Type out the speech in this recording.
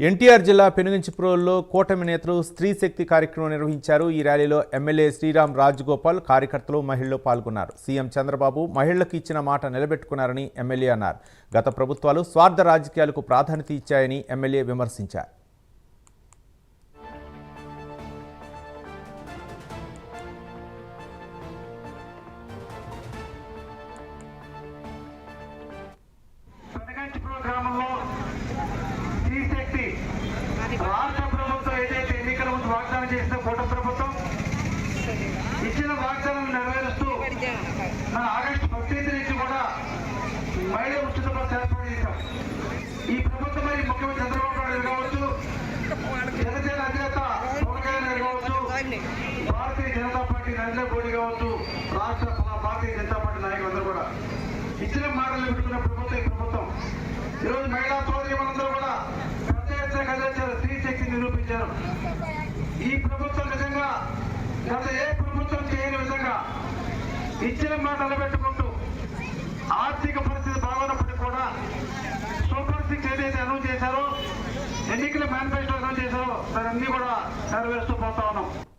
ఎన్టీఆర్ జిల్లా పెనుగంచిప్రోల్లో కూటమి నేతలు స్త్రీ శక్తి కార్యక్రమం నిర్వహించారు. ఈ ర్యాలీలో ఎమ్మెల్యే శ్రీరామ్ రాజగోపాల్ కార్యకర్తలు మహిళలు పాల్గొన్నారు. సీఎం చంద్రబాబు మహిళలకు ఇచ్చిన మాట నిలబెట్టుకున్నారని ఎమ్మెల్యే అన్నారు. గత ప్రభుత్వాలు స్వార్థ రాజకీయాలకు ప్రాధాన్యత ఇచ్చాయని ఎమ్మెల్యే విమర్శించారు పెనగంచిపురం గ్రామంలో శ్రీశక్తి రాష్ట్ర ప్రభుత్వం ఏదైతే ఎన్నికల ముందు వాగ్దానం చేసిన కూట ప్రభుత్వం ఇచ్చిన వాగ్దానం నెరవేరుస్తూ మన ఆగస్టు పద్దెనిమిది నుంచి కూడా మహిళా ఉచిత బస్సు ఏర్పాటు చేశాం. ఈ ప్రభుత్వం మరి ముఖ్యమంత్రి చంద్రబాబు నాయుడు కావచ్చు జనసేన అధినేత పవన్ కళ్యాణ్ గారు కావచ్చు భారతీయ జనతా పార్టీ నరేంద్ర మోడీ కావచ్చు రాష్ట్ర భారతీయ జనతా పార్టీ నాయకులందరూ కూడా ఇచ్చిన మాటలు పెట్టుకున్న ప్రభుత్వం ఈ ప్రభుత్వం. ఈరోజు మహిళా సోదరి మనందరూ కూడా పెద్ద ఎత్తున కదిలించారు స్త్రీ శక్తిని నిరూపించారు. ప్రభుత్వం నిజంగా గత ఏ ప్రభుత్వం చేయని విధంగా ఇచ్చిన మాట నిలబెట్టుకుంటూ ఆర్థిక పరిస్థితి బాగున్నప్పటికీ కూడా సూపర్ సిక్స్ ఏదైతే అనౌన్స్ చేశారో ఎన్నికల మేనిఫెస్టో అనౌన్స్ చేశారో దాన్ని కూడా నెరవేరుస్తూ పోతా ఉన్నాం.